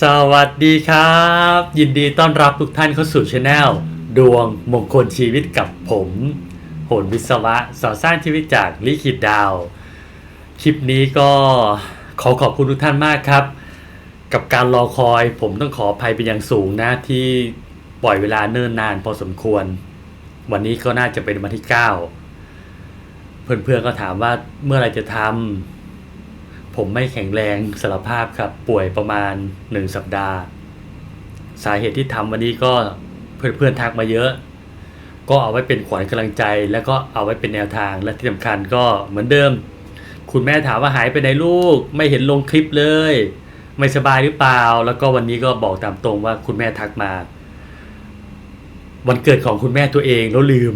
สวัสดีครับ ยินดีต้อนรับทุกท่านเข้าสู่ช anel ดวงมงคลชีวิตกับผม โหนวิศวะสอสร้างชีวิตจากลิขิตดาว คลิปนี้ก็ขอขอบคุณทุกท่านมากครับ กับการรอคอยผมต้องขออภัยเป็นอย่างสูงนะที่ปล่อยเวลาเนิ่นนานพอสมควร วันนี้ก็น่าจะเป็นวันที่ 9 เพื่อนๆก็ถามว่าเมื่อไรจะทำ ผมไม่แข็งแรงสารภาพครับป่วยประมาณ 1 สัปดาห์ สาเหตุที่ทำวันนี้ก็เพื่อนๆทักมาเยอะ ก็เอาไว้เป็นขวัญกำลังใจ แล้วก็เอาไว้เป็นแนวทางและที่สำคัญก็เหมือนเดิม คุณแม่ถามว่าหายไปไหนลูก ไม่เห็นลงคลิปเลย ไม่สบายหรือเปล่า แล้วก็วันนี้ก็บอกตามตรงว่าคุณแม่ทักมา วันเกิดของคุณแม่ตัวเองแล้วลืม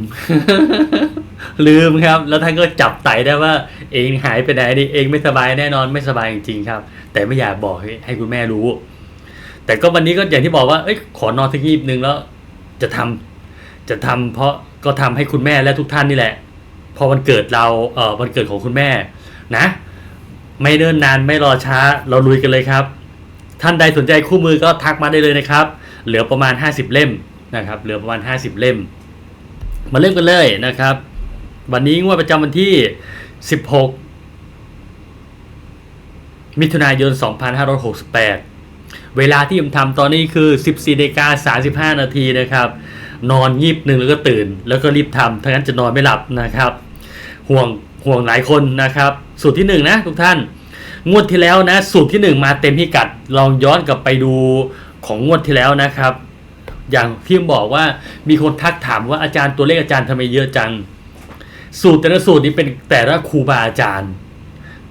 ลืมครับ แล้วท่านก็จับไตได้ว่าเองหายไปไหนดิเองไม่สบายแน่นอนไม่สบายจริงๆครับ แต่ไม่อยากบอกให้ใหคุณแม่รู้ แต่ก็วันนี้ก็อย่างที่บอกว่าเอ้ยขอนอนสักยีบนึงแล้ว จะทำจะทำเพราะก็ทำให้คุณแม่และทุกท่านนี่แหละ พอวันเกิดเราเออวันเกิดของคุณแม่นะ ไม่เนิ่นนานไม่รอช้าเราลุยกันเลยครับ ท่านใดสนใจคู่มือก็ทักมาได้เลยนะครับ เหลือประมาณ 50 เล่มนะครับ เหลือประมาณ 50 เล่ม มาเริ่มกันเลยนะครับ วันนี้งวดประจำวันที่ 16 มิถุนายน 2568 เวลาที่ผมทำตอนนี้คือ 14นาฬิกา35 นาทีนะครับ นอนงีบหนึ่งแล้วก็ตื่น แล้วก็รีบทำถ้างั้นจะนอนไม่หลับนะครับ ห่วงห่วงหลายคนนะครับ สูตรที่หนึ่งนะทุกท่าน งวดที่แล้วนะ สูตรที่หนึ่งมาเต็มพิกัด ลองย้อนกลับไปดูของงวดที่แล้วนะครับ อย่างที่ผมบอกว่ามีคนทักถามว่าอาจารย์ตัวเลขอาจารย์ทำไมเยอะจัง สูตรแต่ละสูตรนี้เป็นแต่ละครูบาอาจารย์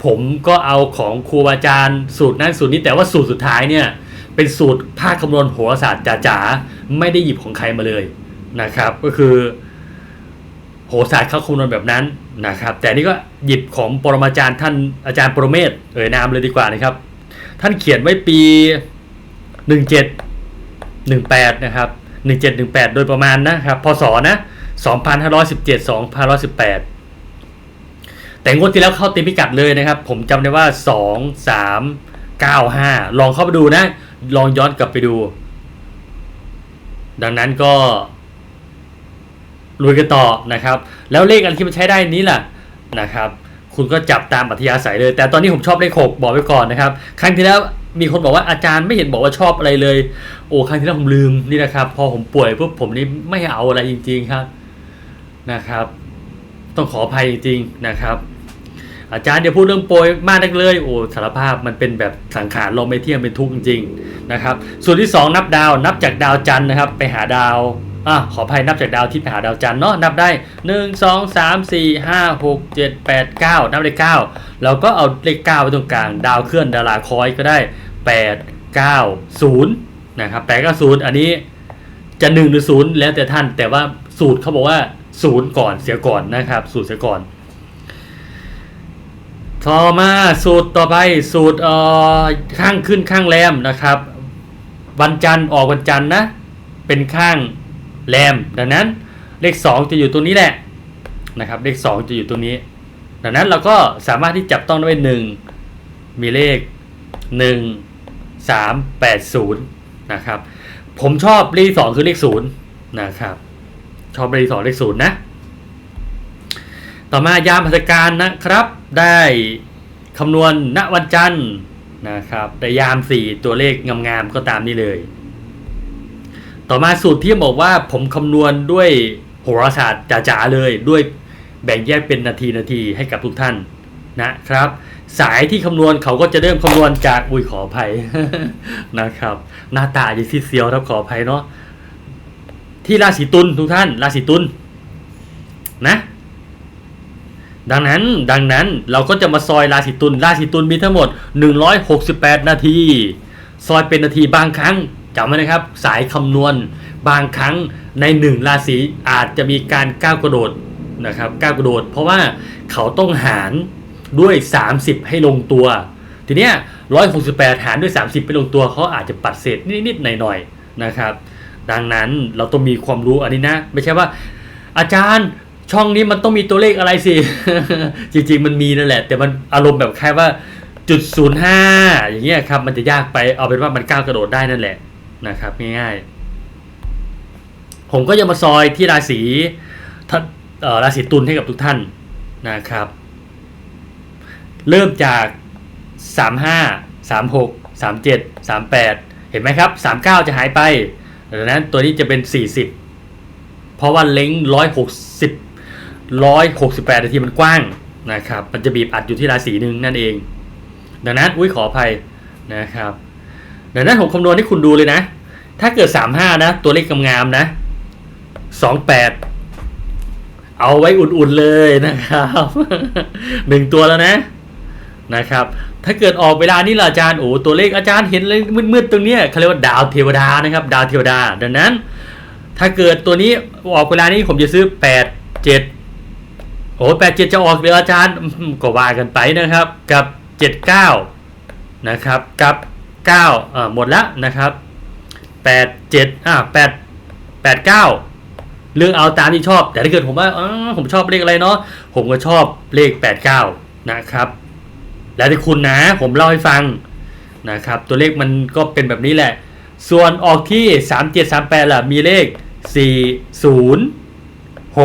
ผมก็เอาของครูบาอาจารย์ สูตรนั้นสูตรนี้แต่ว่าสูตรสุดท้ายเนี่ยเป็นสูตรภาคคำนวณโหราศาสตร์จ๋าๆไม่ได้หยิบของใครมาเลยนะครับ ก็คือโหราศาสตร์เขาคำนวณแบบนั้นนะครับ แต่นี่ก็หยิบของปรมาจารย์ท่านอาจารย์ปรเมศเอ่ยนามเลยดีกว่านะครับ ท่านเขียนไว้ปี 17 18 นะครับ 1718 โดยประมาณนะครับพศนะ 2517 2518 แต่งวดที่แล้วเข้าเต็มพิกัดเลยนะครับ ผมจำได้ว่า 2 3 9 5 ลองเข้าไปดูนะ ลองย้อนกลับไปดู ดังนั้นก็ลุยกันต่อนะครับ แล้วเลขอันที่มันใช้ได้นี้ล่ะนะครับ คุณก็จับตามอัธยาศัยเลย แต่ตอนนี้ผมชอบเลขหกบอกไว้ก่อนนะครับ ครั้งที่แล้วมีคนบอกว่าอาจารย์ไม่เห็นบอกว่าชอบอะไรเลย โอ้ครั้งที่แล้วผมลืมนี่นะครับ พอผมป่วยปุ๊บผมนี่ไม่เอาอะไรจริง ๆ ครับ นะครับ ต้องขออภัยจริงนะครับ อาจารย์เดี๋ยวพูดเรื่องโปรยมากนักเลยโอ้สารภาพมันเป็นแบบสังขารลมไม่เที่ยงเป็นทุกข์จริงนะครับ ส่วนที่ 2 นับดาวนับจากดาวจันทร์นะครับ ไปหาดาวอะขออภัยนับจากดาวที่ไปหาดาวจันทร์เนาะนับได้ 1 2 3 4 5 6 7 8 9 นับได้9เราก็เอาเลข9ไว้ตรงกลาง ดาวเคลื่อนดาราคอยก็ได้ 8 9 0นะครับ8 9 0 อันนี้จะ 1 หรือ 0 แล้วแต่ท่านแต่ว่าสูตรเขาบอกว่า 0ก่อนเสียก่อนนะครับ สูตรเสียก่อน ต่อมาสูตรต่อไปสูตรเอ่อข้างขึ้นข้างแรมนะครับ วันจันทร์ออกวันจันทร์นะ เป็นข้างแรมดังนั้นเลข 2 จะอยู่ตรงนี้แหละนะครับเลข 2 จะอยู่ตรงนี้ ดังนั้นเราก็สามารถที่จับต้องได้หนึ่งมีเลข 1 3 8 0นะครับผมชอบเลขสองคือเลข 0 นะครับ ชอบเลขสองเลขศูนย์นะ ต่อมายามพัฒการนะครับ ได้คำนวณณวันจันทร์นะครับได้ยาม 4 ตัวเลขงามๆก็ตามนี้เลย ต่อมาสูตรที่บอกว่าผมคำนวณด้วยโหราศาสตร์จ๋าๆเลย ด้วยแบ่งแยกเป็นนาทีนาทีให้กับทุกท่านนะครับ สายที่คำนวณเขาก็จะเริ่มคำนวณจากอุ้ยขออภัยนะครับ หน้าตาจะซีเซียวครับขออภัยเนาะ ที่ราศีตุลทุกท่าน ราศีตุลนะ ดังนั้นดังนั้นเราก็จะมาซอยราศีตุลราศีตุลมีทั้งหมด 168 นาที ซอยเป็นนาทีบางครั้งจำไว้นะครับ สายคำนวณบางครั้งในหนึ่งราศีอาจจะมีการก้าวกระโดดนะครับก้าวกระโดด เพราะว่าเขาต้องหารด้วย 30 ให้ลงตัว ทีเนี้ย168 หารด้วย 30 ไปลงตัวเขาอาจจะปัดเศษนิดๆหน่อยๆนะครับ ดังนั้นเราต้องมีความรู้อันนี้นะ ไม่ใช่ว่า อาจารย์ช่องนี้มันต้องมีตัวเลขอะไรสิ จริง ๆ มันมีนั่นแหละ แต่มันอารมณ์แบบแค่ว่าจุดศูนย์ห้าอย่างเงี้ยครับ มันจะยากไปเอาเป็นว่ามันก้าวกระโดดได้นั่นแหละนะครับ ง่ายๆ ผมก็จะมาซอยที่ราศีราศีตุลให้กับทุกท่านนะครับ เริ่มจากสามห้าสามหกสามเจ็ดสามแปดเห็นไหมครับสามเก้าจะหายไป ดังนั้นตัวนี้จะเป็นสี่สิบเพราะว่าเล้งร้อยหกสิบร้อยหกสิบแปดนาทีมันกว้างนะครับ มันจะบีบอัดอยู่ที่ราศีหนึ่งนั่นเอง ดังนั้นอุ้ยขออภัยนะครับดังนั้นผมคำนวณให้คุณดูเลยนะ ถ้าเกิดสามห้านะ ตัวเลขงามๆนะสองแปดเอาไว้อุ่นๆเลยนะครับหนึ่งตัวแล้วนะนะครับ ถ้าเกิดออกเวลานี้ล่ะอาจารย์โอ้ตัวเลขอาจารย์เห็นเลยมืดๆตรงเนี้ยเขาเรียกว่าดาวเทวดานะครับ ดาวเทวดา ดังนั้น ถ้าเกิดตัวนี้ออกเวลานี้ผมจะซื้อแปดเจ็ดโอ้แปดเจ็ดจะออกเดืออาจารย์ก็ว่ากันไปนะครับ กับเจ็ดเก้านะครับ กับเก้าอ่าหมดละนะครับแปดเจ็ดอ่าแปดแปดเก้าเลือกเอาตามที่ชอบ แต่ถ้าเกิดผมว่าอ๋อผมชอบเลขอะไรเนาะผมก็ชอบเลขแปดเก้านะครับ แล้วแต่คุณนะ ผมเล่าให้ฟังนะครับ ตัวเลขมันก็เป็นแบบนี้แหละ ส่วนออกที่ 3 7 3 8ล่ะ มีเลข 4 0 6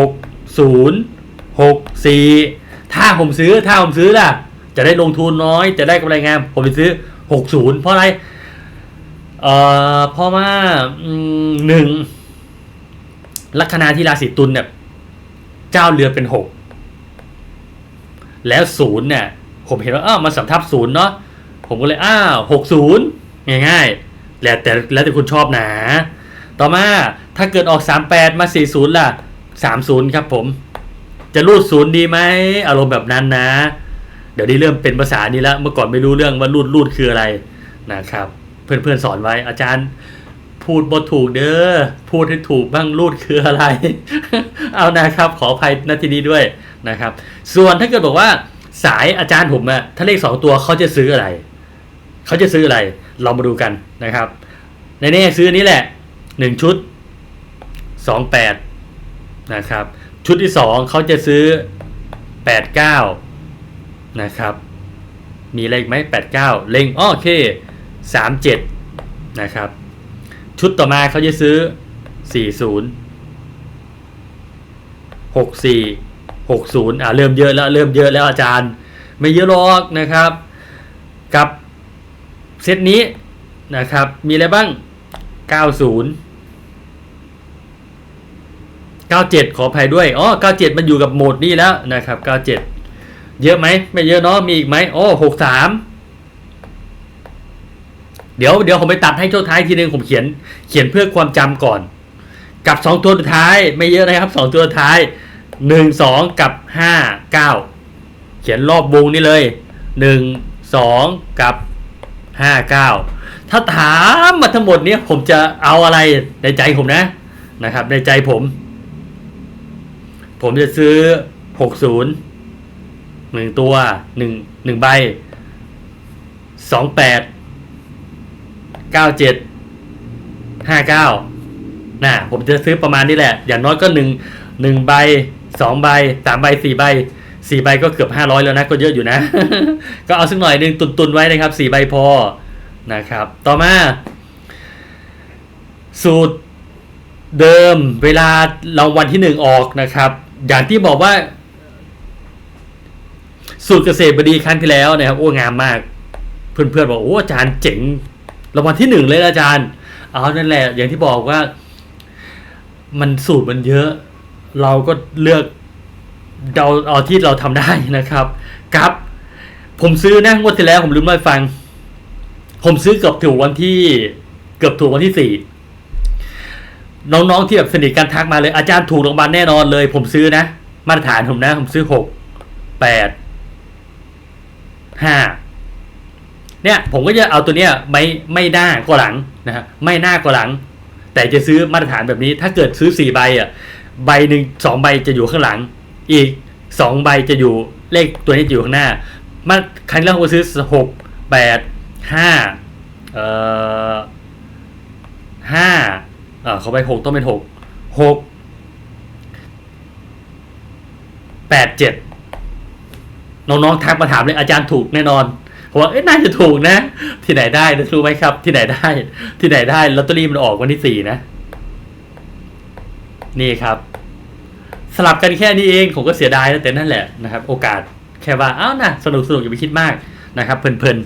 0 6 4 ถ้าผมซื้อถ้าผมซื้อล่ะ จะได้ลงทุนน้อย จะได้กำไรงาม ผมไปซื้อ 60 เพราะอะไรเอ่อเพราะว่าอืมหนึ่งลัคนาที่ราศีตุลเนี่ยเจ้าเรือเป็น 6 แล้วศูนย์เนี่ย ผมเห็นว่าอ้าวมันสำทับศูนย์เนาะผมก็เลยอ้าวหกศูนย์ง่ายๆแล้วแต่แล้วแต่คุณชอบหนา ต่อมาถ้าเกิดออกสามแปดมาสี่ศูนย์ล่ะสามศูนย์ครับผม จะรูดศูนย์ดีไหมอารมณ์แบบนั้นนะ เดี๋ยวนี้เริ่มเป็นภาษานี้แล้ว เมื่อก่อนไม่รู้เรื่องว่ารูดรูดคืออะไรนะครับ เพื่อนๆสอนไว้อาจารย์พูดบทถูกเด้อ พูดให้ถูกบ้างรูดคืออะไร เอานะครับ ขออภัยนาทีนี้ด้วยนะครับ ส่วนถ้าเกิดบอกว่า สายอาจารย์ผมอะถ้าเลขสองตัวเขาจะซื้ออะไร เขาจะซื้ออะไร เรามาดูกันนะครับ ในนี้ซื้อนี้แหละหนึ่งชุดสองแปดนะครับ ชุดที่สองเขาจะซื้อแปดเก้านะครับ มีเลขไหมแปดเก้าเล็งอ้อโอเคสามเจ็ดนะครับ ชุดต่อมาเขาจะซื้อสี่ศูนย์หกสี่ หกศูนย์อ่าเริ่มเยอะแล้วเริ่มเยอะแล้วอาจารย์ ไม่เยอะหรอกนะครับ กับเซตนี้นะครับ มีอะไรบ้าง 90 97 ขออภัยด้วย อ๋อ 97 มันอยู่กับโหมดนี้แล้วนะครับ 97 เยอะไหม ไม่เยอะเนาะ มีอีกไหมโอ้63 เดี๋ยว เดี๋ยวผมไปตัดให้ช่วงท้ายทีนึงผมเขียน เขียนเพื่อความจำก่อน กับ 2 ตัวสุดท้าย ไม่เยอะนะครับ 2 ตัวสุดท้าย 1 2กับ5 9เก้าเขียนรอบวงนี้เลย1 2กับ5 9ถ้าถามมาทั้งหมดนี้ผมจะเอาอะไรในใจผมนะนะครับ ในใจผม ผมจะซื้อ60หนึ่งตัวหนึ่งหนึ่งใบสองแปดเก้าเจ็ดห้าเก้าน่ะผมจะซื้อประมาณนี้แหละ อย่างน้อยก็หนึ่งหนึ่งใบ สองใบสามใบสี่ใบสี่ใบก็เกือบห้าร้อยแล้วนะก็เยอะอยู่นะ ก็เอาสักหน่อยหนึ่งตุนๆไว้นะครับสี่ใบพอนะครับ ต่อมา สูตรเดิมเวลารางวัลที่หนึ่งออกนะครับ อย่างที่บอกว่า สูตรเกษตรบดีครั้งที่แล้วนะครับ โอ้งามมาก เพื่อนๆบอกโอ้อาจารย์เจ๋งรางวัลที่หนึ่งเลยนะอาจารย์ เอานั่นแหละ อย่างที่บอกว่า มันสูตรมันเยอะ เราก็เลือกเราเอาที่เราทำได้นะครับครับ ผมซื้อนะงวดที่แล้วผมลืมเล่าฟัง ผมซื้อเกือบถูกวันที่ เกือบถูกวันที่สี่น้องๆที่แบบสนิทกันทักมาเลยอาจารย์ถูกรางวัลแน่นอนเลย ผมซื้อนะ มาตรฐานผมนะ ผมซื้อหกแปดห้าเนี่ย ผมก็จะเอาตัวเนี้ยไม่ไม่หน้าก็หลังนะฮะไม่หน้าก็หลัง แต่จะซื้อมาตรฐานแบบนี้ ถ้าเกิดซื้อสี่ใบอะ ใบหนึ่งสองใบจะอยู่ข้างหลัง อีกสองใบจะอยู่เลขตัวนี้จะอยู่ข้างหน้ามาครั้งแรกผมซื้อหกแปดห้าเอ่อห้าเออเขาไปหกต้องเป็นหกหกแปดเจ็ดน้องๆทักมาถามเลยอาจารย์ถูกแน่นอนผมว่าเอ้ยน่าจะถูกนะ ที่ไหนได้รู้ไหมครับ ที่ไหนได้ ที่ไหนได้ลอตเตอรี่มันออกวันที่สี่นะ นี่ครับ สลับกันแค่นี้เองผมก็เสียดายนะแต่นั่นแหละนะครับ โอกาสแค่ว่าเอ้านะสนุกสนุกอย่าไปคิดมากนะครับ เพลิน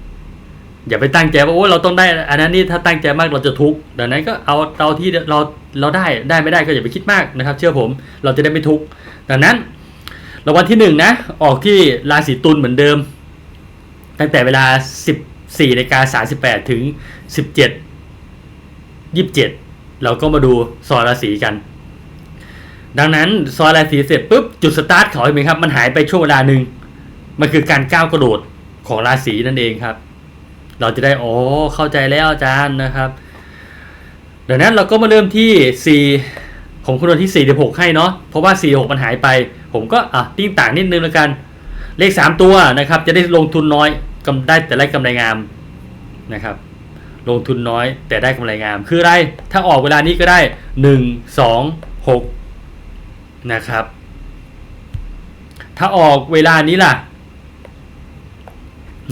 ๆอย่าไปตั้งใจว่าโอ้เราต้องได้ อันนั้นนี่ถ้าตั้งใจมากเราจะทุกข์ดังนั้นก็เอาเอาที่เราเราได้ได้ไม่ได้ก็อย่าไปคิดมากนะครับ เชื่อผมเราจะได้ไม่ทุกข์ดังนั้นรางวัลที่หนึ่งนะออกที่ราศีตุลเหมือนเดิม ตั้งแต่เวลา 14นาฬิกา38 ถึง 17 27 เราก็มาดูซอยราศีกัน ดังนั้นซอยราศีเสร็จปุ๊บจุดสตาร์ทเขาเห็นไหมครับ มันหายไปช่วงเวลาหนึ่งมันคือการก้าวกระโดดของราศีนั่นเองครับ เราจะได้โอ้เข้าใจแล้วอาจารย์นะครับดังนั้นเราก็มาเริ่มที่ 4 ผมคำนวณที่46ให้เนาะเพราะว่า 46 มันหายไป ผมก็อะติ้งต่างนิดนึงแล้วกัน เลข 3 ตัวนะครับ จะได้ลงทุนน้อยกำได้แต่ได้กำไรงามนะครับ ลงทุนน้อย แต่ได้กำไรงาม คืออะไร ถ้าออกเวลานี้ก็ได้ 1 2 6 นะครับ ถ้าออกเวลานี้ล่ะ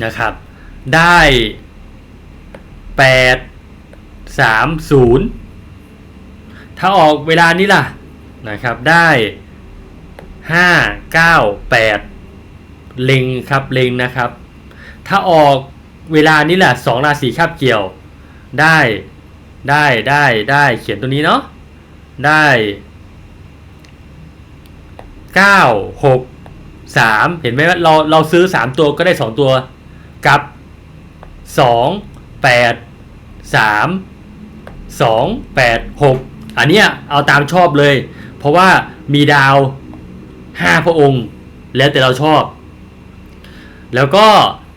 นะครับ ได้ 8 3 0 ถ้าออกเวลานี้ล่ะ นะครับ ได้ 5 9 8 เล็งครับ เล็งนะครับ ถ้าออกเวลานี้แหละสองราศีคาบเกี่ยว ได้ได้ได้ได้เขียนตัวนี้เนาะได้เก้าหกสามเห็นไหมว่าเราเราซื้อสามตัวก็ได้สองตัวกับสองแปดสามสองแปดหกอันเนี้ยเอาตามชอบเลย เพราะว่ามีดาวห้าพระองค์ แล้วแต่เราชอบ แล้วก็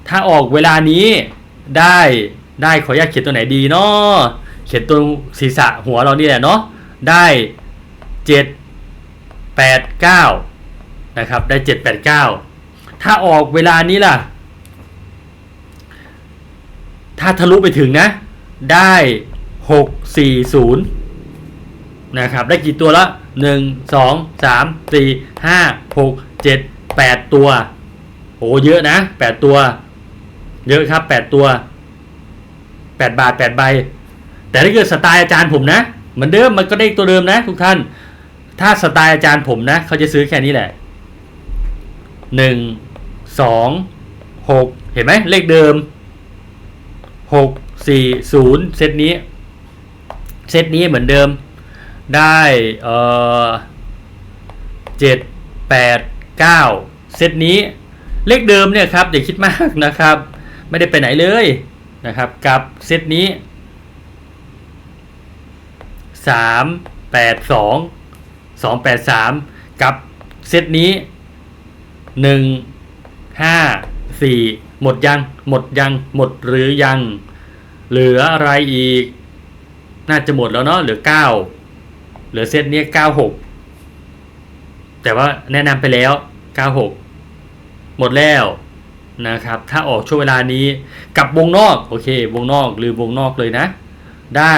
ถ้าออกเวลานี้ได้ ได้ขออนุญาตเขียนตัวไหนดีเนาะเขียนตัวศีรษะหัวเรานี่แหละเนาะได้เจ็ดแปดเก้านะครับได้เจ็ดแปดเก้าถ้าออกเวลานี้ล่ะ ถ้าทะลุไปถึงนะ ได้หกสี่ศูนย์นะครับได้กี่ตัวละหนึ่งสองสามสี่ห้าหกเจ็ดแปดตัวโอ้เยอะนะแปดตัว เยอะครับแปดตัว แปดบาทแปดใบ แต่ถ้าเกิดสไตล์อาจารย์ผมนะ เหมือนเดิมมันก็ได้ตัวเดิมนะ ทุกท่าน ถ้าสไตล์อาจารย์ผมนะ เขาจะซื้อแค่นี้แหละหนึ่งสองหกเห็นไหมเลขเดิมหกสี่ศูนย์เซตนี้ เซตนี้เหมือนเดิม ได้เอ่อเจ็ดแปดเก้าเซตนี้เลขเดิมเนี่ยครับอย่าคิดมากนะครับ ไม่ได้ไปไหนเลย นะครับกับเซตนี้สามแปดสองสองแปดสามกับเซตนี้หนึ่งห้าสี่หมดยัง หมดยัง หมดหรือยัง เหลืออะไรอีก น่าจะหมดแล้วเนาะเหลือเก้าเหลือเซตนี้เก้าหกแต่ว่าแนะนำไปแล้วเก้าหกหมดแล้ว นะครับ ถ้าออกช่วงเวลานี้กับวงนอกโอเค วงนอกหรือวงนอกเลยนะ ได้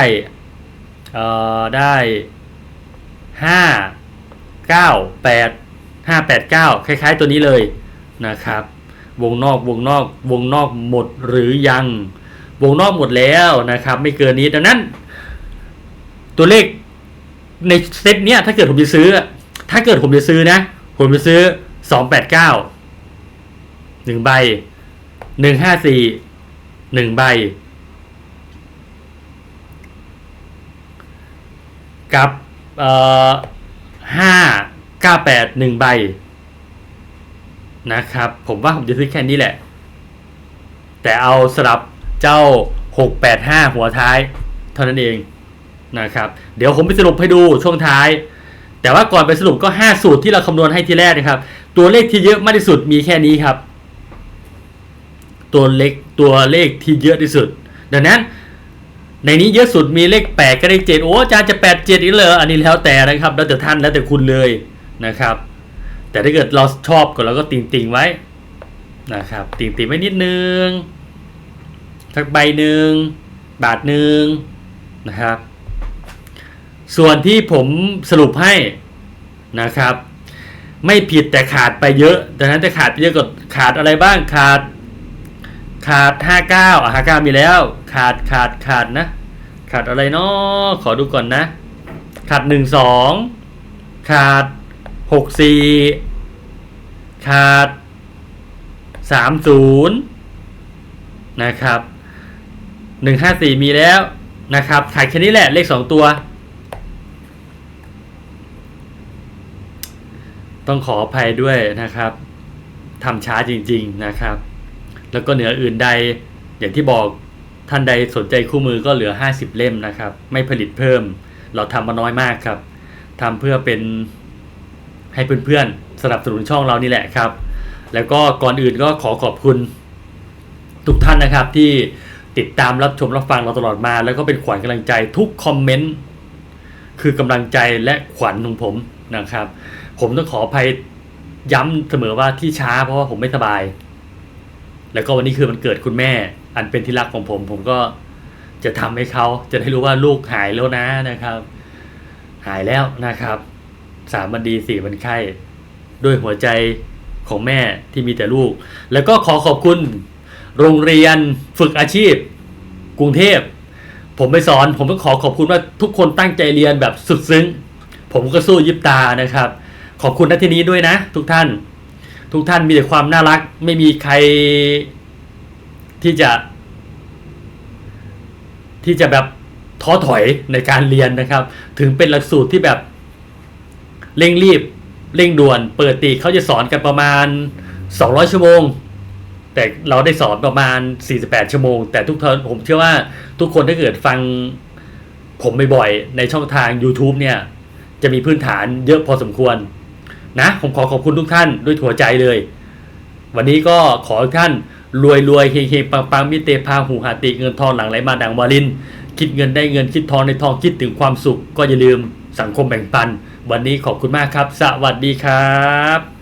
เอ่อได้ห้าเก้าแปดห้าแปดเก้าคล้าย ๆ ตัวนี้เลยนะครับ วงนอกวงนอกวงนอกหมดหรือยัง วงนอกหมดแล้วนะครับ ไม่เกินนี้ดังนั้น ตัวเลขในเซตเนี้ยถ้าเกิดผมจะซื้อ ถ้าเกิดผมจะซื้อนะ ผมจะซื้อสองแปดเก้า หนึ่งใบหนึ่งห้าสี่หนึ่งใบ กับเอ่อห้าเก้าแปดหนึ่งใบนะครับ ผมว่าผมจะซื้อแค่นี้แหละ แต่เอาสลับเจ้าหกแปดห้าหัวท้าย เท่านั้นเองนะครับ เดี๋ยวผมไปสรุปให้ดูช่วงท้าย แต่ว่าก่อนไปสรุปก็ 5 สูตรที่เราคำนวณให้ทีแรกนะครับ ตัวเลขที่เยอะมากที่สุดมีแค่นี้ครับ ตัวเล็กตัวเลขที่เยอะที่สุด ดังนั้น ในนี้เยอะสุดมีเลขแปดก็เลขเจ็ดโอ้อาจารย์จะแปดเจ็ดอีกเลยอันนี้แล้วแต่นะครับ แล้วแต่ท่านแล้วแต่คุณเลยนะครับ แต่ถ้าเกิดเราชอบก็เราก็ติงติงๆไว้นะครับติงติงๆไว้นิดนึงสักใบหนึ่งบาทหนึ่งนะครับ ส่วนที่ผมสรุปให้นะครับ ไม่ผิดแต่ขาดไปเยอะดังนั้นจะขาดไปเยอะก็ขาดอะไรบ้างขาด ขาดห้าเก้าอะห้าเก้ามีแล้ว ขาดขาดขาดนะ ขาดอะไรเนาะขอดูก่อนนะ ขาดหนึ่งสองขาดหกสี่ขาดสามศูนย์นะครับหนึ่งห้าสี่มีแล้วนะครับ ขาดแค่นี้แหละเลขสองตัว ต้องขออภัยด้วยนะครับทำช้าจริง ๆนะครับ แล้วก็เหนืออื่นใด อย่างที่บอกท่านใดสนใจคู่มือก็เหลือ 50 เล่มนะครับ ไม่ผลิตเพิ่ม เราทำมาน้อยมากครับทำเพื่อเป็นให้เพื่อนๆสนับสนุนช่องเรานี่แหละครับ แล้วก็ก่อนอื่นก็ขอขอบคุณทุกท่านนะครับที่ติดตามรับชมรับฟังเราตลอดมา แล้วก็เป็นขวัญกำลังใจทุกคอมเมนต์คือกำลังใจและขวัญของผมนะครับ ผมต้องขออภัยย้ำเสมอว่าที่ช้าเพราะว่าผมไม่สบาย แล้วก็วันนี้คือมันเกิดคุณแม่ อันเป็นที่รักของผม ผมก็จะทำให้เขาจะได้รู้ว่าลูกหายแล้วนะนะครับ หายแล้วนะครับสามวันดีสี่วันไข้ ด้วยหัวใจของแม่ที่มีแต่ลูก แล้วก็ขอขอบคุณ โรงเรียนฝึกอาชีพ กรุงเทพ ผมไปสอน ผมต้องขอขอบคุณว่าทุกคนตั้งใจเรียนแบบสุดซึ้ง ผมก็สู้ยิบตานะครับ ขอบคุณณที่นี้ด้วยนะ ทุกท่าน ทุกท่านมีแต่ความน่ารัก ไม่มีใครที่จะ ที่จะแบบท้อถอยในการเรียนนะครับ ถึงเป็นหลักสูตรที่แบบเร่งรีบเร่งด่วน เปิดตีเขาจะสอนกันประมาณ 200 ชั่วโมง แต่เราได้สอนประมาณ 48 ชั่วโมง แต่ทุกท่านผมเชื่อว่าทุกคนถ้าเกิดฟังผมบ่อยๆในช่องทาง YouTube เนี่ย จะมีพื้นฐานเยอะพอสมควร นะผมขอขอบคุณทุกท่านด้วยหัวใจเลย วันนี้ก็ขอทุกท่านรวยรวยเฮงเฮงปังปังมิเตพาหูหาติเงินทองหลังไหลมาดังวาลิน คิดเงินได้เงินคิดทองในทองคิดถึงความสุข ก็อย่าลืมสังคมแบ่งปัน วันนี้ขอบคุณมากครับ สวัสดีครับ